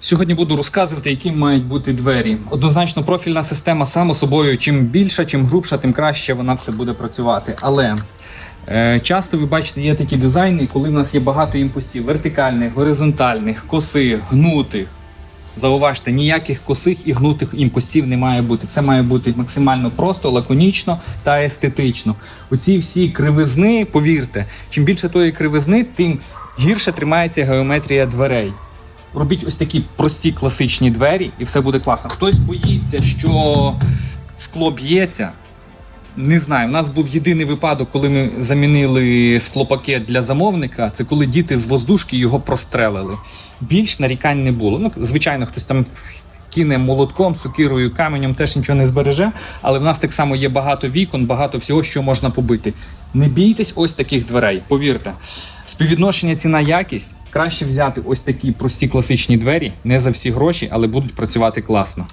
Сьогодні буду розказувати, які мають бути двері. Однозначно, профільна система само собою, чим більша, чим грубша, тим краще вона все буде працювати. Але е, часто ви бачите, є такі дизайни, коли в нас є багато імпульсів вертикальних, горизонтальних, косих, гнутих. Зауважте, ніяких косих і гнутих імпостів не має бути. Все має бути максимально просто, лаконічно та естетично. Оці всі кривизни, повірте, чим більше тої кривизни, тим гірше тримається геометрія дверей. Робіть ось такі прості класичні двері, і все буде класно. Хтось боїться, що скло б'ється. Не знаю, у нас був єдиний випадок, коли ми замінили склопакет для замовника. Це коли діти з воздушки його прострелили. Більш нарікань не було. Ну, звичайно, хтось там кине молотком, сокирою, каменем, теж нічого не збереже. Але в нас так само є багато вікон, багато всього, що можна побити. Не бійтесь ось таких дверей, повірте. Співвідношення ціна якість краще взяти ось такі прості класичні двері, не за всі гроші, але будуть працювати класно.